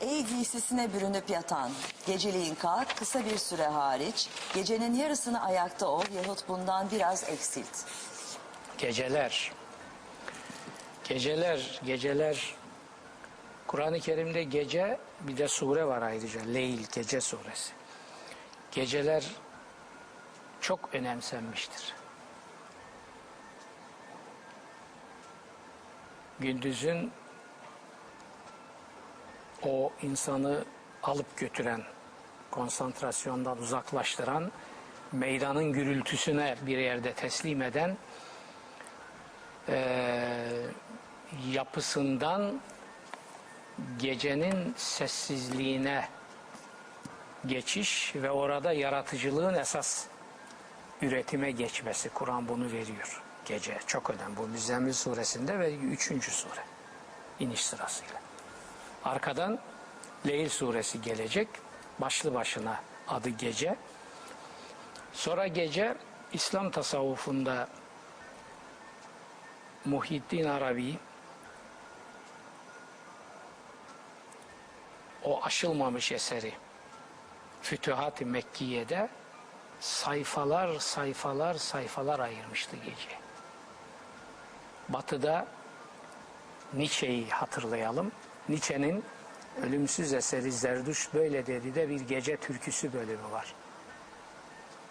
Ey giysisine bürünüp yatan, geceliğin kalk kısa bir süre hariç, gecenin yarısını ayakta ol yahut bundan biraz eksilt. Geceler. Geceler, geceler. Kur'an-ı Kerim'de gece bir de sure var ayrıca. Leyl, gece suresi. Geceler çok önemsenmiştir. Gündüzün o insanı alıp götüren, konsantrasyondan uzaklaştıran, meydanın gürültüsüne bir yerde teslim eden eee, yapısından gecenin sessizliğine geçiş ve orada yaratıcılığın esas üretime geçmesi. Kur'an bunu veriyor. Gece çok önemli. Bu Müzzemmil suresinde ve üçüncü sure. iniş sırasıyla. Arkadan Leyl suresi gelecek. Başlı başına adı gece. Sonra gece İslam tasavvufunda Muhyiddin Arabi o aşılmamış eseri Fütühat-ı Mekkiye'de sayfalar sayfalar sayfalar ayırmıştı gece. Batı'da Nietzsche'yi hatırlayalım. Nietzsche'nin ölümsüz eseri Zerduş böyle dedi de bir gece türküsü bölümü var.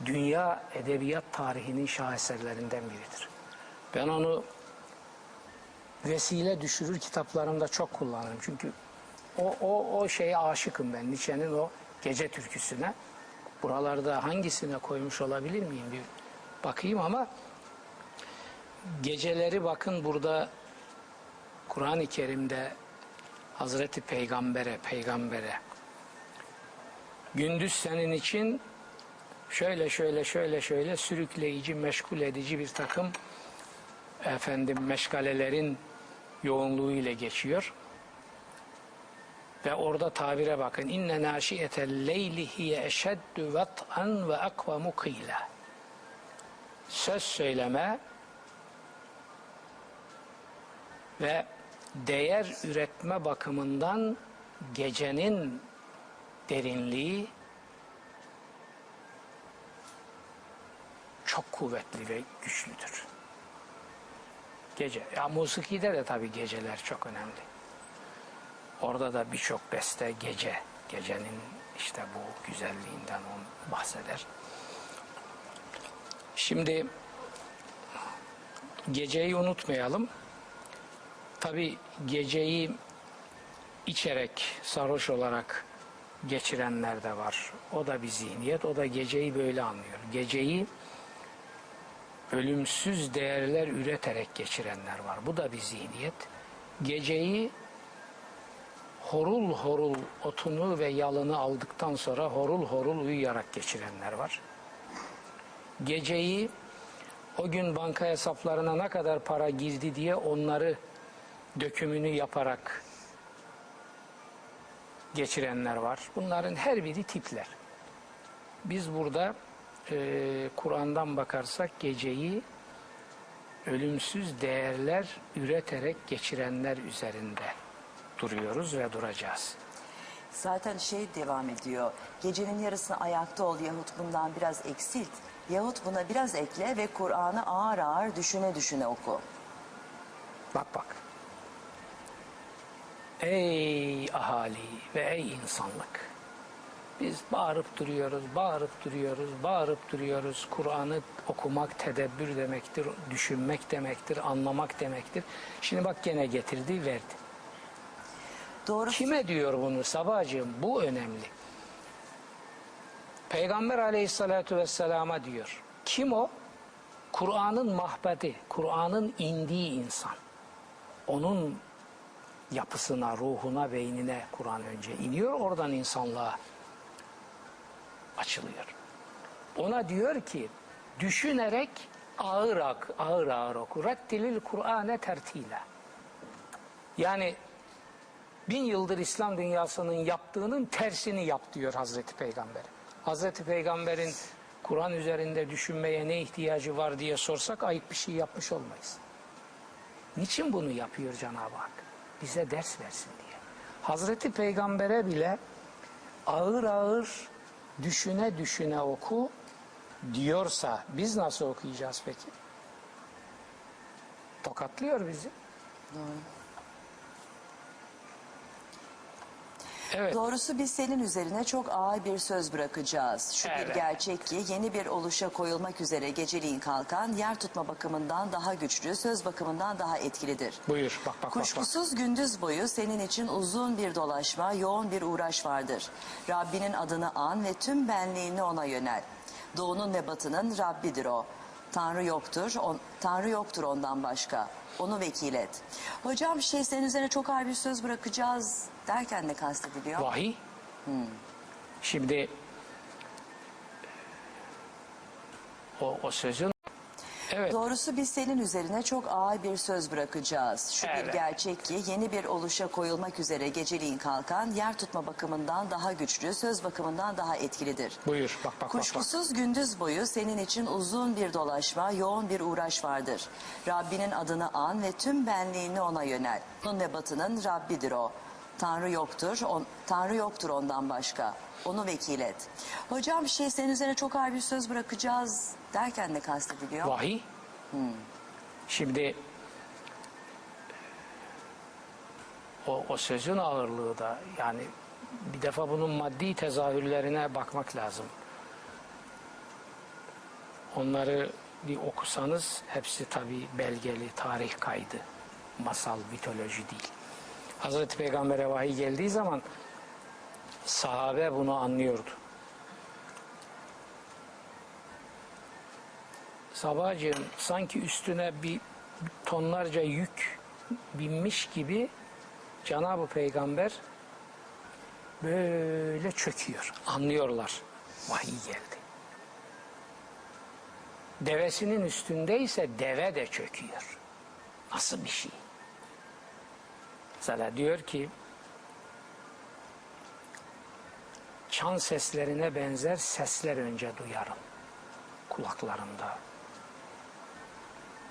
Dünya edebiyat tarihinin şaheserlerinden biridir. Ben onu vesile düşürür kitaplarımda çok kullanırım. Çünkü o, o, o şeye aşıkım ben. Nietzsche'nin o gece türküsüne. Buralarda hangisine koymuş olabilir miyim bir bakayım ama geceleri bakın burada Kur'an-ı Kerim'de Hazreti Peygamber'e, peygambere gündüz senin için şöyle şöyle şöyle şöyle sürükleyici, meşgul edici bir takım efendim meşgalelerin yoğunluğu ile geçiyor. Ve orada tabire bakın. İnne naşiyetel leyli hiye eşeddu vat'an ve akvamu kıyla. Söz söyleme ve değer üretme bakımından gecenin derinliği çok kuvvetli ve güçlüdür. Gece. Ya musikide de tabii geceler çok önemli. Orada da birçok beste gece. Gecenin işte bu güzelliğinden on bahseder. Şimdi geceyi unutmayalım. Tabi geceyi içerek, sarhoş olarak geçirenler de var. O da bir zihniyet. O da geceyi böyle anlıyor. Geceyi ölümsüz değerler üreterek geçirenler var. Bu da bir zihniyet. Geceyi horul horul otunu ve yalını aldıktan sonra horul horul uyuyarak geçirenler var. Geceyi o gün banka hesaplarına ne kadar para girdi diye onları dökümünü yaparak geçirenler var. Bunların her biri tipler. Biz burada e, Kur'an'dan bakarsak geceyi ölümsüz değerler üreterek geçirenler üzerinde duruyoruz ve duracağız. Zaten şey devam ediyor. Gecenin yarısını ayakta ol yahut bundan biraz eksilt. Yahut buna biraz ekle ve Kur'an'ı ağır ağır düşüne düşüne oku. Bak bak. Ey ahali ve ey insanlık. Biz bağırıp duruyoruz, bağırıp duruyoruz, bağırıp duruyoruz. Kur'an'ı okumak tedebbür demektir, düşünmek demektir, anlamak demektir. Şimdi bak gene getirdi, verdi. Doğru. Kime diyor bunu Sabahcığım? Bu önemli. Peygamber aleyhissalatu vesselama diyor. Kim o? Kur'an'ın mahbedi, Kur'an'ın indiği insan. Onun yapısına, ruhuna, beynine Kur'an önce iniyor. Oradan insanlığa açılıyor. Ona diyor ki düşünerek ağır ağır ağır oku. Rettilil Kur'ane tertila. Yani bin yıldır İslam dünyasının yaptığının tersini yap diyor Hazreti Peygamber. Hazreti Peygamber'in Kur'an üzerinde düşünmeye ne ihtiyacı var diye sorsak ayıp bir şey yapmış olmayız. Niçin bunu yapıyor Cenab-ı Hak? Bize ders versin diye. Hazreti Peygamber'e bile ağır ağır düşüne düşüne oku diyorsa biz nasıl okuyacağız peki? Tokatlıyor bizi. Evet. Doğrusu biz senin üzerine çok ağır bir söz bırakacağız. Şu bir Evet. gerçek ki yeni bir oluşa koyulmak üzere geceliğin kalkan yer tutma bakımından daha güçlü, söz bakımından daha etkilidir. Buyur bak bak bak. bak. Kuşkusuz gündüz boyu senin için uzun bir dolaşma, yoğun bir uğraş vardır. Rabbinin adını an ve tüm benliğini ona yönel. Doğunun ve batının Rabbidir o. Tanrı yoktur, on, Tanrı yoktur ondan başka. Onu vekil et. Hocam şey senin üzerine çok ağır bir söz bırakacağız derken ne kastediliyor? Vahiy. Şimdi o, o sözün evet Doğrusu biz senin üzerine çok ağır bir söz bırakacağız. Şu bir Evet. gerçek ki yeni bir oluşa koyulmak üzere geceliğin kalkan yer tutma bakımından daha güçlü, söz bakımından daha etkilidir. buyur bak bak bak. bak. Kuşkusuz gündüz boyu senin için uzun bir dolaşma, yoğun bir uğraş vardır. Rabbinin adını an ve tüm benliğini ona yönel. Doğunun ve batının Rabbidir o. Tanrı yoktur, on, Tanrı yoktur ondan başka. Onu vekil et. Hocam şey senin üzerine çok ağır bir söz bırakacağız derken ne kastediliyor? Vahiy. Şimdi o, o sözün ağırlığı da yani bir defa bunun maddi tezahürlerine bakmak lazım. Onları bir okusanız hepsi tabi belgeli tarih kaydı. Masal, mitoloji değil. Hazreti Peygamber'e vahiy geldiği zaman sahabe bunu anlıyordu. Sabahcığım sanki üstüne bir tonlarca yük binmiş gibi Cenab-ı Peygamber böyle çöküyor. Anlıyorlar. Vahiy geldi. Devesinin üstündeyse deve de çöküyor. Nasıl bir şey? Mesela diyor ki çan seslerine benzer sesler önce duyarım kulaklarımda.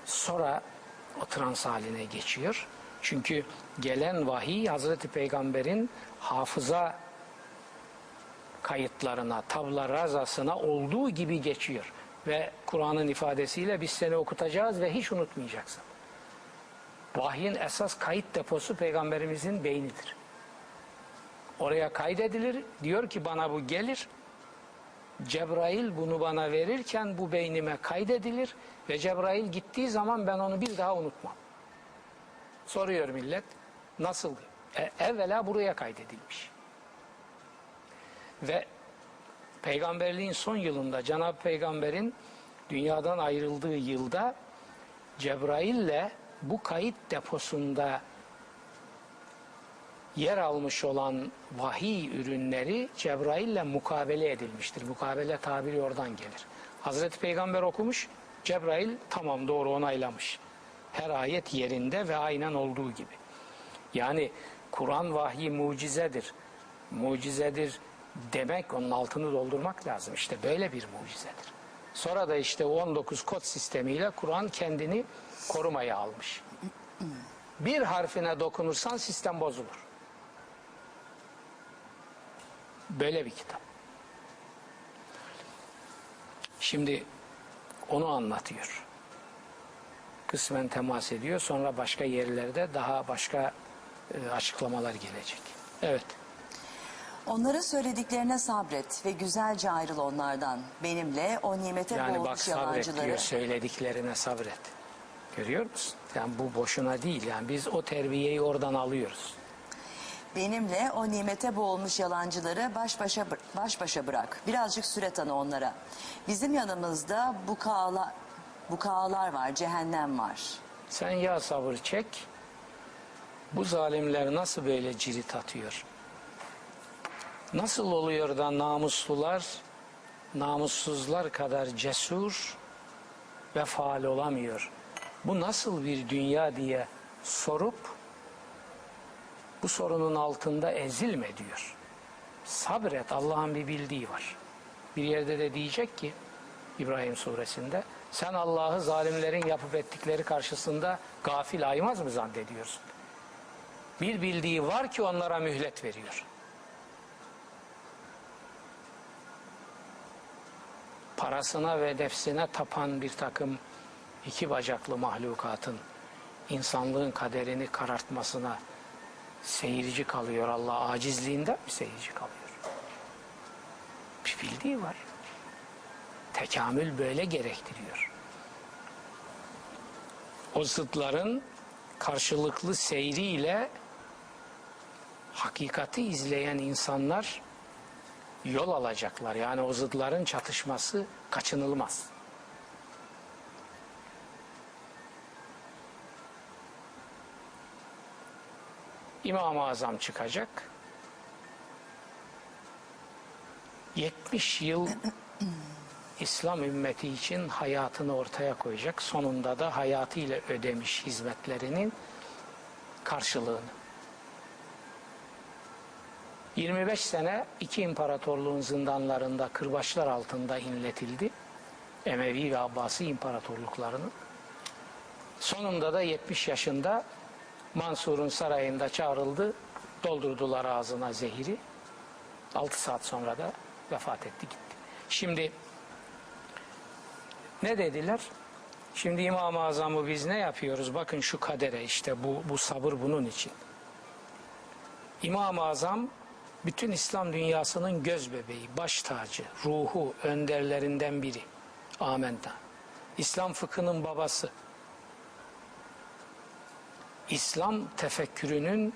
Sonra o trans haline geçiyor. Çünkü gelen vahiy Hazreti Peygamber'in hafıza kayıtlarına, tabla razasına olduğu gibi geçiyor. Ve Kur'an'ın ifadesiyle biz seni okutacağız ve hiç unutmayacaksın. Vahyin esas kayıt deposu Peygamberimizin beynidir. Oraya kaydedilir. Diyor ki bana bu gelir. Cebrail bunu bana verirken bu beynime kaydedilir ve Cebrail gittiği zaman ben onu bir daha unutmam. Soruyor millet nasıl? E, evvela buraya kaydedilmiş. Ve peygamberliğin son yılında Cenab-ı Peygamber'in dünyadan ayrıldığı yılda Cebrail'le bu kayıt deposunda yer almış olan vahiy ürünleri Cebrail'le mukabele edilmiştir. Mukabele tabiri oradan gelir. Hazreti Peygamber okumuş, Cebrail tamam doğru onaylamış. Her ayet yerinde ve aynen olduğu gibi. Yani Kur'an vahyi mucizedir. Mucizedir demek onun altını doldurmak lazım. İşte böyle bir mucizedir. Sonra da işte o 19 kod sistemiyle Kur'an kendini korumaya almış. Bir harfine dokunursan sistem bozulur. Böyle bir kitap. Şimdi onu anlatıyor. Kısmen temas ediyor. Sonra başka yerlerde daha başka e, açıklamalar gelecek. Evet. Onların söylediklerine sabret ve güzelce ayrıl onlardan. Benimle o nimete Yani bak boğulmuş sabret yalancıları... diyor söylediklerine sabret. Görüyor musun? Yani bu boşuna değil. Yani biz o terbiyeyi oradan alıyoruz. Benimle o nimete boğulmuş yalancıları baş başa baş başa bırak. Birazcık süre tanı onlara. Bizim yanımızda bukağalar, bukağalar var, cehennem var. Sen ya sabır çek. Bu zalimler nasıl böyle cirit atıyor? Nasıl oluyor da namuslular namussuzlar kadar cesur ve faal olamıyor? Bu nasıl bir dünya diye sorup bu sorunun altında ezilme diyor. Sabret Allah'ın bir bildiği var. Bir yerde de diyecek ki İbrahim suresinde sen Allah'ı zalimlerin yapıp ettikleri karşısında gafil aymaz mı zannediyorsun? Bir bildiği var ki onlara mühlet veriyor. Parasına ve nefsine tapan bir takım iki bacaklı mahlukatın insanlığın kaderini karartmasına seyirci kalıyor Allah acizliğinden mi seyirci kalıyor? Bir bildiği var. Tekamül böyle gerektiriyor. O zıtların karşılıklı seyriyle hakikati izleyen insanlar yol alacaklar. Yani o zıtların çatışması kaçınılmaz. İmam-ı Azam çıkacak. 70 yıl İslam ümmeti için hayatını ortaya koyacak. Sonunda da hayatıyla ödemiş hizmetlerinin karşılığını. 25 sene iki imparatorluğun zindanlarında kırbaçlar altında inletildi. Emevi ve Abbasi imparatorluklarının. Sonunda da 70 yaşında Mansur'un sarayında çağrıldı. Doldurdular ağzına zehiri. 6 saat sonra da vefat etti gitti. Şimdi ne dediler? Şimdi İmam-ı Azam'ı biz ne yapıyoruz? Bakın şu kadere işte bu, bu sabır bunun için. İmam-ı Azam bütün İslam dünyasının göz bebeği, baş tacı, ruhu, önderlerinden biri. Amenna. İslam fıkhının babası. İslam tefekkürünün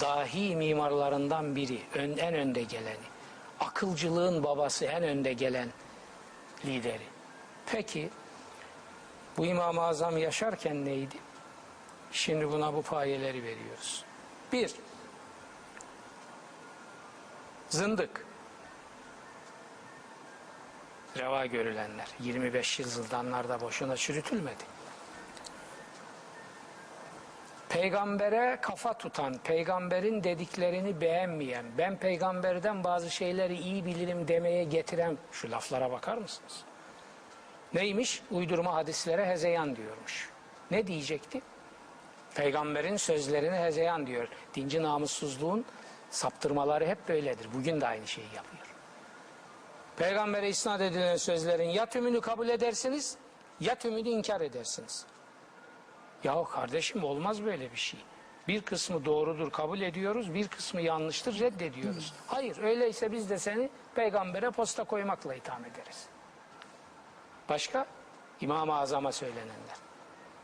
dahi mimarlarından biri, ön, en önde geleni. Akılcılığın babası, en önde gelen lideri. Peki bu İmam-ı Azam yaşarken neydi? Şimdi buna bu payeleri veriyoruz. Bir, zındık. Reva görülenler. 25 yıl zindanlarda boşuna çürütülmedi. Peygambere kafa tutan, peygamberin dediklerini beğenmeyen, ben peygamberden bazı şeyleri iyi bilirim demeye getiren şu laflara bakar mısınız? Neymiş? Uydurma hadislere hezeyan diyormuş. Ne diyecekti? Peygamberin sözlerine hezeyan diyor. Dinci namussuzluğun saptırmaları hep böyledir. Bugün de aynı şeyi yapıyor. Peygambere isnat edilen sözlerin ya tümünü kabul edersiniz ya tümünü inkar edersiniz. Yahu kardeşim olmaz böyle bir şey. Bir kısmı doğrudur kabul ediyoruz, bir kısmı yanlıştır reddediyoruz. Hayır öyleyse biz de seni peygambere posta koymakla itham ederiz. Başka? İmam-ı Azam'a söylenenler.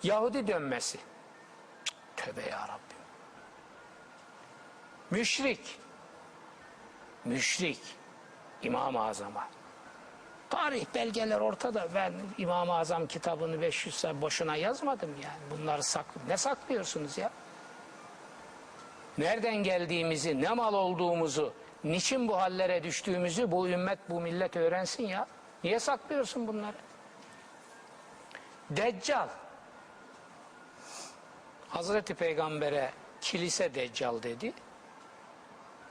Yahudi dönmesi. Cık, Tövbe ya Rabbim. Müşrik. Müşrik. İmam-ı Azam'a. Tarih belgeler ortada. Ben İmam-ı Azam kitabını 500 sene boşuna yazmadım yani. Bunları saklı. Ne saklıyorsunuz ya? Nereden geldiğimizi, ne mal olduğumuzu, niçin bu hallere düştüğümüzü bu ümmet, bu millet öğrensin ya. Niye saklıyorsun bunları? Deccal. Hazreti Peygamber'e kilise deccal dedi.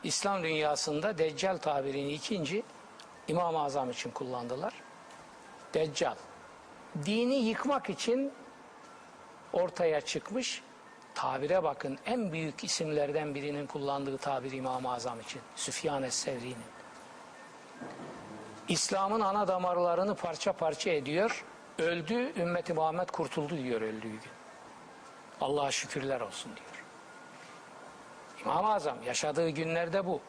İslam dünyasında deccal tabirini ikinci İmam-ı Azam için kullandılar. Deccal. Dini yıkmak için ortaya çıkmış tabire bakın en büyük isimlerden birinin kullandığı tabir İmam-ı Azam için. Süfyan Es-Sevri'nin. İslam'ın ana damarlarını parça parça ediyor. Öldü, ümmeti Muhammed kurtuldu diyor öldüğü gün. Allah'a şükürler olsun diyor. Azam yaşadığı günlerde bu.